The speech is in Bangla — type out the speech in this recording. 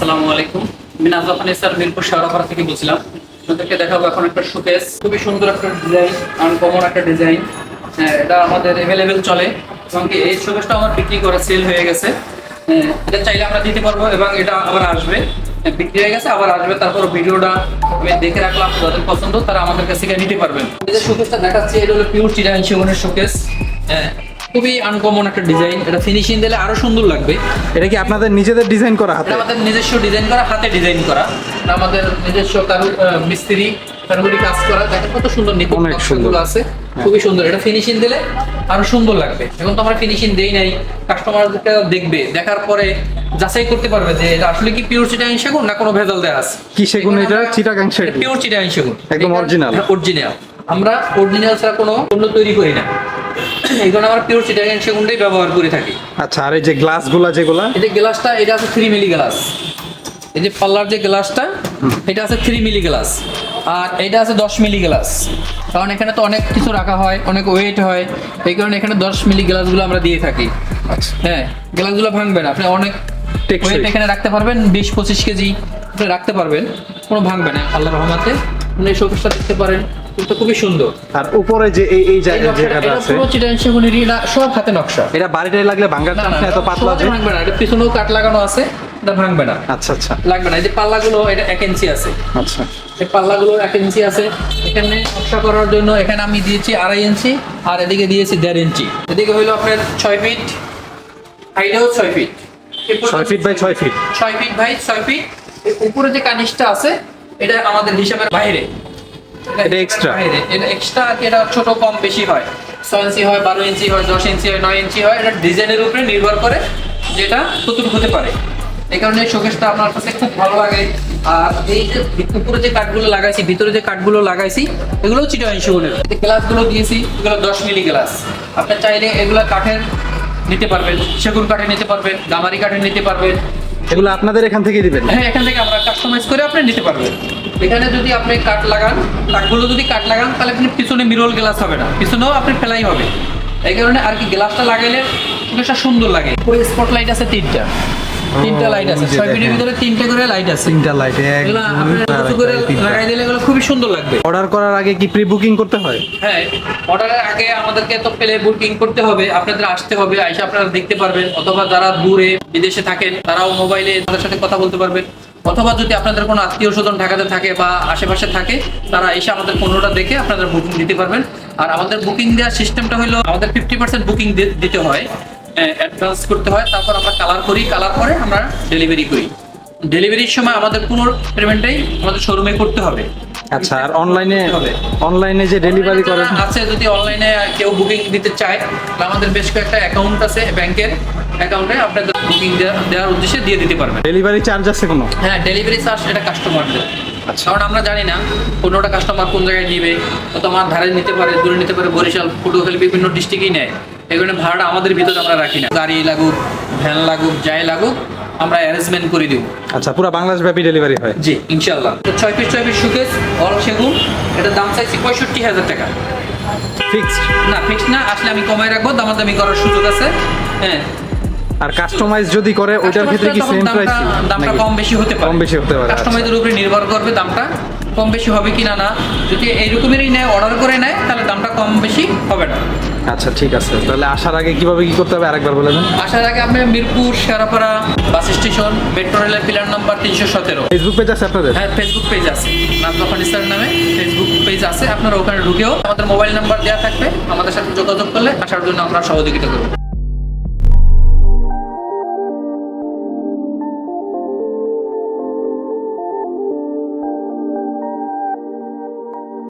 আসসালামু আলাইকুম। আমি নাজফ আনিসার মিরপুর শেওড়াপাড়া থেকে বলছিলাম। আপনাদেরকে দেখাবো এখন একটা শোকেস খুবই সুন্দর একটা ডিজাইন আনকমন একটা ডিজাইন হ্যাঁ এটা আমাদের অ্যাভেলেবেল চলে। এবং এই শোকেসটা আমার বিক্রি করা সেল হয়ে গেছে। হ্যাঁ, এটা চাইলে আমরা দিতে পারব এবং এটা আবার আসবে। হ্যাঁ, বিক্রি হয়ে গেছে আবার আসবে। তারপর ভিডিওটা আমি দেখে রাখলাম। যাদের পছন্দ তারা আমাদের কাছ নিতে পারবেন। এই যে শোকেসটা দেখাচ্ছি এটা হলো পিওর চিরাং সেগুনের শোকেস হ্যাঁ খুবই আনকমন একটা ডিজাইন এটা ফিনিশিং দিলে আরও সুন্দর লাগবে। এটা কি আপনাদের নিজেদের ডিজাইন করা হাতে? আমাদের নিজস্ব ডিজাইন করা হাতে ডিজাইন করা। আমাদের নিজস্ব কারু মিস্ত্রি কারুগরি কাজ করা। দেখেন কত সুন্দর অনেক সুন্দর। আছে। খুবই সুন্দর। এটা ফিনিশিং দিলে আরও সুন্দর লাগবে। এখন তো আমরা ফিনিশিং দেই নাই। কাস্টমারটা দেখবে। দেখার পরে যাচাই করতে পারবে যে এটা আসলে কি পিওর চিটাগাং সেগুন না কোনো ভেজাল দেওয়া আছে। কি সেগুন এটা? চিটাগাং সেগুন। পিওর চিটাগাং সেগুন। একদম original। অরিজিনাল আমরা অরিজিনাল ছাড়া কোনো পণ্য তৈরি করি না। এই আমরা পিওর চিটাগাং সেগুনটাই ব্যবহার করে থাকি। আচ্ছা আর এই যে গ্লাসগুলা যেগুলা? এই যে গ্লাসটা এটা আছে থ্রি মিলি গ্লাস এই যে পাল্লার যে গ্লাসটা এটা আছে থ্রি মিলি গ্লাস আর এটা আছে দশ মিলি গ্লাস কারণ এখানে তো অনেক কিছু রাখা হয় অনেক ওয়েট হয়। এই কারণে এখানে দশ মিলি গ্লাসগুলো আমরা দিয়ে থাকি। আচ্ছা। হ্যাঁ গ্লাসগুলো ভাঙবে না। আপনি অনেক ওয়েট এখানে রাখতে পারবেন বিশ পঁচিশ কেজি আপনি রাখতে পারবেন। কোনো ভাঙবে না আল্লাহ রহমাতে। আপনি শোকেসটা দেখতে পারেন। এটা খুবই সুন্দর। আর উপরে যে এই এই এই জায়গা জায়গাটা আছে। পুরো চিটাগাং সেগুনেরই সব হাতে নকশা। এটা বাড়িটাই লাগলে ভাঙ্গার না চান্স না এত পাতলা যে ভাঙবে না এটা পিছনেও কাট লাগানো আছে এটা ভাঙবে না। আচ্ছা আচ্ছা। লাগবে না এই যে পাল্লাগুলো এটা এক ইঞ্চি আছে। আচ্ছা। এই পাল্লাগুলো এক ইঞ্চি আছে। এখানে নকশা করার জন্য এখানে আমি দিয়েছি আড়াই ইঞ্চি আর এদিকে দিয়েছি দেড় ইঞ্চি এদিকে হইল আপনার ছয় ফিট হাইটেও ছয় ফিট ছয় ফিট বাই ছয় ফিট ছয় ফিট বাই ছয় ফিট উপরে যে কানিসটা আছে এটা আমাদের হিসাবের বাইরে। এটা? বাইরে এটা এক্সট্রা আর এটা ছোট কম বেশি হয়। ছয় ইঞ্চি হয় বারো ইঞ্চি হয় দশ ইঞ্চি হয় নয় ইঞ্চি হয় এটা ডিজাইনের উপরে নির্ভর করে যেটা কতটুকু হতে পারে। এই কারণে শোকেসটা আপনার কাছে খুব ভালো লাগে। আর এই যে উপরে যে কাঠগুলো লাগাইছি ভিতরে যে কাঠগুলো লাগাইছি এগুলোও চিটাগাং সেগুনের গ্লাসগুলো দিয়েছি এগুলো দশ মিলি গ্লাস। আপনি চাইলে এগুলো কাঠের নিতে পারবেন সেগুন কাঠে নিতে পারবেন গামারি কাঠে নিতে পারবেন। এগুলো আপনাদের এখান থেকে দিবেন? হ্যাঁ এখান থেকে আমরা কাস্টমাইজ করে আপনি নিতে পারবেন। এখানে যদি আপনি কাঠ লাগান কাঠগুলো যদি কাঠ লাগান তাহলে আপনি পিছনে মিরল গ্লাস হবে না। পিছনেও আপনি ফেলাই হবে। এই কারণে আর কি গ্লাসটা লাগাইলে জিনিসটা সুন্দর লাগে। ওই স্পট লাইট আছে তিনটা। তিনটা লাইট আছে। ছয় ফিটের ভিতরে তিনটে করে লাইট আছে। তিনটা লাইট আপনি করে লাগাই দিলে এগুলো খুবই সুন্দর লাগবে। অর্ডার করার আগে কি প্রি বুকিং করতে হয়? হ্যাঁ অর্ডারের আগে আমাদেরকে তো পেলে বুকিং করতে হবে। আপনাদের আসতে হবে আইসা আপনারা দেখতে পারবেন। অথবা যারা দূরে বিদেশে থাকেন তারাও মোবাইলে তাদের সাথে কথা বলতে পারবেন। অথবা যদি আপনাদের কোনো আত্মীয় স্বজন ঢাকাতে থাকে বা আশেপাশে থাকে তারা এসে আমাদের পণ্যটা দেখে আপনাদের বুকিং দিতে পারবেন। আর আমাদের বুকিং দেওয়ার সিস্টেমটা হলো আমাদের ফিফটি পার্সেন্ট বুকিং দিতে হয় অ্যাডভান্স করতে হয় তারপর আমরা কালার করি কালার করে আমরা ডেলিভারি করি। ডেলিভারির সময় আমাদের পুরো পেমেন্টটাই আমাদের শোরুমে করতে হবে। আচ্ছা আর অনলাইনে। অনলাইনে যে ডেলিভারি করেন আছে যদি অনলাইনে কেউ বুকিং দিতে চায় তাহলে আমাদের বেশ কয়েকটা অ্যাকাউন্ট আছে ব্যাংকের অ্যাকাউন্টে আপনাদের বুকিং দেওয়ার উদ্দেশ্যে দিয়ে দিতে পারবেন ডেলিভারি চার্জ আছে কোনো? হ্যাঁ ডেলিভারি চার্জ এটা কাস্টমারদের। কারণ আমরা জানি না কোনোটা কাস্টমার কোন জায়গায় নিবে কত আমার ধারে নিতে পারে দূরে নিতে পারে বরিশাল পটুয়াখালী বিভিন্ন ডিস্ট্রিক্টই নেয়। এই কারণে ভাড়াটা আমাদের ভিতরে আমরা রাখি না। গাড়ি লাগুক ভ্যান লাগুক যাই লাগুক আমরা অ্যারেঞ্জমেন্ট করে দিব। আচ্ছা পুরো বাংলাদেশ ব্যাপী ডেলিভারি হয়। জি ইনশাল্লাহ তো ছয় পিস ছয় পিস সুকেস অল সেগুন। এটার দাম চাইছি পঁয়ষট্টি হাজার টাকা। ফিক্সড না ফিক্সড না আসলে আমি কমায় রাখব দামাদামি করার সুযোগ আছে। হ্যাঁ আর কাস্টমাইজ যদি করে ওইটার ক্ষেত্রে কি সেম প্রাইস দামটা কম বেশি হতে পারে। কম বেশি হতে পারে, আচ্ছা। কাস্টমাইজের উপরে নির্ভর করবে দামটা কম বেশি হবে কি না না। যদি এইরকমেরই নেয় অর্ডার করে নেয় তাহলে দামটা কম বেশি হবে না। আচ্ছা ঠিক আছে। তাহলে আসার আগে কীভাবে কি করতে হবে? আরেকবার বলে দেন। আসার আগে আপনি Mirpur Sherapara bus station metro রেলের পিলার নাম্বার তিনশো সতেরো। ফেসবুক পেজ আছে আপনাদের? হ্যাঁ ফেসবুক পেজ আছে। নাজমা ফার্নিচার নামে ফেসবুক পেজ আছে। আপনারা ওখানে ঢুকেও আমাদের মোবাইল নাম্বার দেওয়া থাকবে। আমাদের সাথে যোগাযোগ করলে আসার জন্য আমরা সহযোগিতা করব।